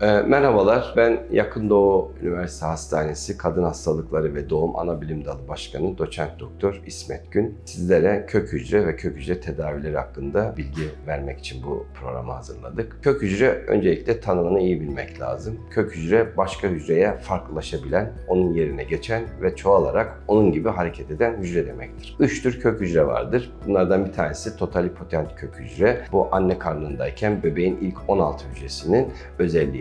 Ee, merhabalar, ben Yakın Doğu Üniversite Hastanesi Kadın Hastalıkları ve Doğum Anabilim Dalı Başkanı Doçent Doktor İsmet Gün. Sizlere kök hücre ve kök hücre tedavileri hakkında bilgi vermek için bu programı hazırladık. Kök hücre öncelikle tanımını iyi bilmek lazım. Kök hücre başka hücreye farklılaşabilen, onun yerine geçen ve çoğalarak onun gibi hareket eden hücre demektir. Üç tür kök hücre vardır. Bunlardan bir tanesi totalipotent kök hücre. Bu anne karnındayken bebeğin ilk 16 hücresinin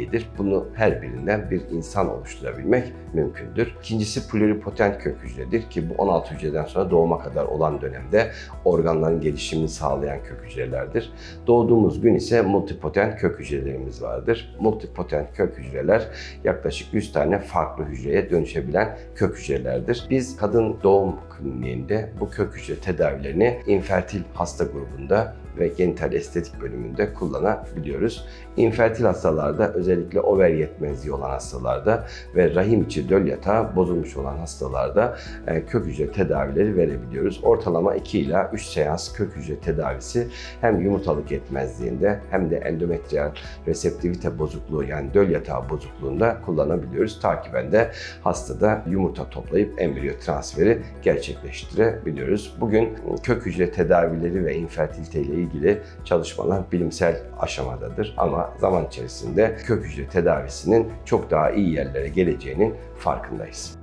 özelliğidir. Bunu her birinden bir insan oluşturabilmek mümkündür. İkincisi pluripotent kök hücredir ki bu 16 hücreden sonra doğuma kadar olan dönemde organların gelişimini sağlayan kök hücrelerdir. Doğduğumuz gün ise multipotent kök hücrelerimiz vardır. Multipotent kök hücreler yaklaşık 100 tane farklı hücreye dönüşebilen kök hücrelerdir. Biz kadın doğum kliniğinde bu kök hücre tedavilerini infertil hasta grubunda ve genital estetik bölümünde kullanabiliyoruz. İnfertil hastalarda özellikle over yetmezliği olan hastalarda ve rahim içi döl yatağı bozulmuş olan hastalarda e, kök hücre tedavileri verebiliyoruz. Ortalama 2 ila 3 seans kök hücre tedavisi hem yumurtalık yetmezliğinde hem de endometriyal reseptivite bozukluğu yani döl yatağı bozukluğunda kullanabiliyoruz. Takiben de hastada yumurta toplayıp embriyo transferi gerçekleştirebiliyoruz. Bugün kök hücre tedavileri ve infertilite ile ilgili çalışmalar bilimsel aşamadadır ama zaman içerisinde kök hücre tedavisinin çok daha iyi yerlere geleceğinin farkındayız.